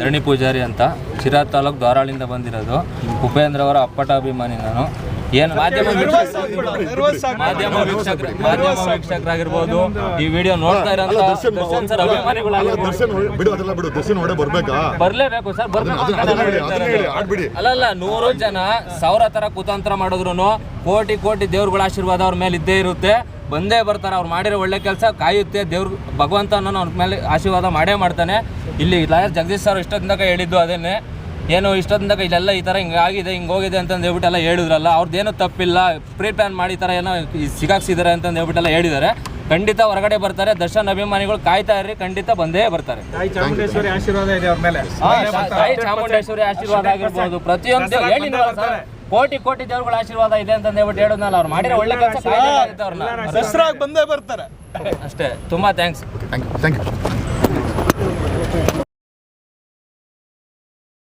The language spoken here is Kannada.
ಧರಣಿ ಪೂಜಾರಿ ಅಂತ ಶಿರಾ ತಾಲೂಕು ಧಾರಾಳಿಂದ ಬಂದಿರೋದು. ಉಪೇಂದ್ರ ಅವರ ಅಪ್ಪಟ ಅಭಿಮಾನಿ ನಾನು. ಏನು ಮಾಧ್ಯಮ ಮಾಧ್ಯಮ ವೀಕ್ಷಕರು ಮಾಧ್ಯಮ ವೀಕ್ಷಕರಾಗಿರ್ಬೋದು. ಈ ವಿಡಿಯೋ ನೋಡ್ತಾ ಅಲ್ಲ ಇರೋಂಥ ದರ್ಶನ್ ಸರ್ ಅಭಿಮಾನಿಗಳಾಗಿರ್ಬೋದು ದರ್ಶನ್ ಬಿಡು ಅದೆಲ್ಲ ಬಿಡು. ದರ್ಶನ್ ಹೊಡೆ ಬರ್ಬೇಕಾ? ಬರ್ಲೇಬೇಕು ಸರ್ ಬರ್ಬೇಕು. ಆಡ್ಬಿಡಿ. ಅಲ್ಲಲ್ಲ ನೂರು ಜನ ಸಾವಿರ ತರ ಕುತಂತ್ರ ಮಾಡಿದ್ರು ಕೋಟಿ ಕೋಟಿ ದೇವ್ರಗಳ ಆಶೀರ್ವಾದ ಅವ್ರ ಮೇಲೆ ಇದ್ದೇ ಇರುತ್ತೆ. ಬಂದೇ ಬರ್ತಾರೆ ಅವ್ರು ಮಾಡಿರೋ ಒಳ್ಳೆ ಕೆಲಸ ಕಾಯುತ್ತೆ. ದೇವ್ರ ಭಗವಂತ ಅನ್ನೋನು ಅವ್ರ ಮೇಲೆ ಆಶೀರ್ವಾದ ಮಾಡೇ ಮಾಡ್ತಾನೆ. ಇಲ್ಲಿ ಲಾಯರ್ ಜಗದೀಶ್ ಸರ್ ಇಷ್ಟೊತ್ತಿನಾಗ ಹೇಳಿದ್ದು ಅದೇನೆ. ಏನು ಇಷ್ಟೊಂದಾಗ ಇಲ್ಲೆಲ್ಲ ಈ ಥರ ಹಿಂಗೆ ಆಗಿದೆ ಹಿಂಗೆ ಹೋಗಿದೆ ಅಂತಂದು ಹೇಳ್ಬಿಟ್ಟು ಎಲ್ಲ ಹೇಳಿದ್ರಲ್ಲ ಅವ್ರದ್ದೇನು ತಪ್ಪಿಲ್ಲ ಪ್ರೀ ಪ್ಲಾನ್ ಮಾಡಿ ಥರ ಏನೋ ಈ ಸಿಗಾಕ್ಸಿದ್ದಾರೆ ಅಂತಂದು ಹೇಳ್ಬಿಟ್ಟೆಲ್ಲ ಹೇಳಿದ್ದಾರೆ. ಖಂಡಿತ ಹೊರಗಡೆ ಬರ್ತಾರೆ ದರ್ಶನ್ ಅಭಿಮಾನಿಗಳು ಕಾಯ್ತಾ ಇರ್ರಿ ಖಂಡಿತ ಬಂದೇ ಬರ್ತಾರೆ. ತಾಯಿ ಚಾಮುಂಡೇಶ್ವರಿ ಆಶೀರ್ವಾದ ಇದೆ ಅವ್ರ ಮೇಲೆ. ಹಾ, ತಾಯಿ ಚಾಮುಂಡೇಶ್ವರಿ ಆಶೀರ್ವಾದ ಆಗಿರ್ಬೋದು. ಪ್ರತಿಯೊಂದು ಸರ್, ಕೋಟಿ ಕೋಟಿ ದೇವರುಗಳ ಆಶೀರ್ವಾದ ಇದೆ ಅಂತ ಹೇಳ್ಬಿಟ್ಟು ಹೇಳೋದ್ನಲ್ಲ ಅವ್ರು ಮಾಡಿರೋ ಒಳ್ಳೆ ಕೆಲಸ ಅವ್ರನ್ನ ದಸರಾಗ್ ಬಂದೇ ಬರ್ತಾರೆ. ಅಷ್ಟೇ ತುಂಬಾ thanks thank you thank you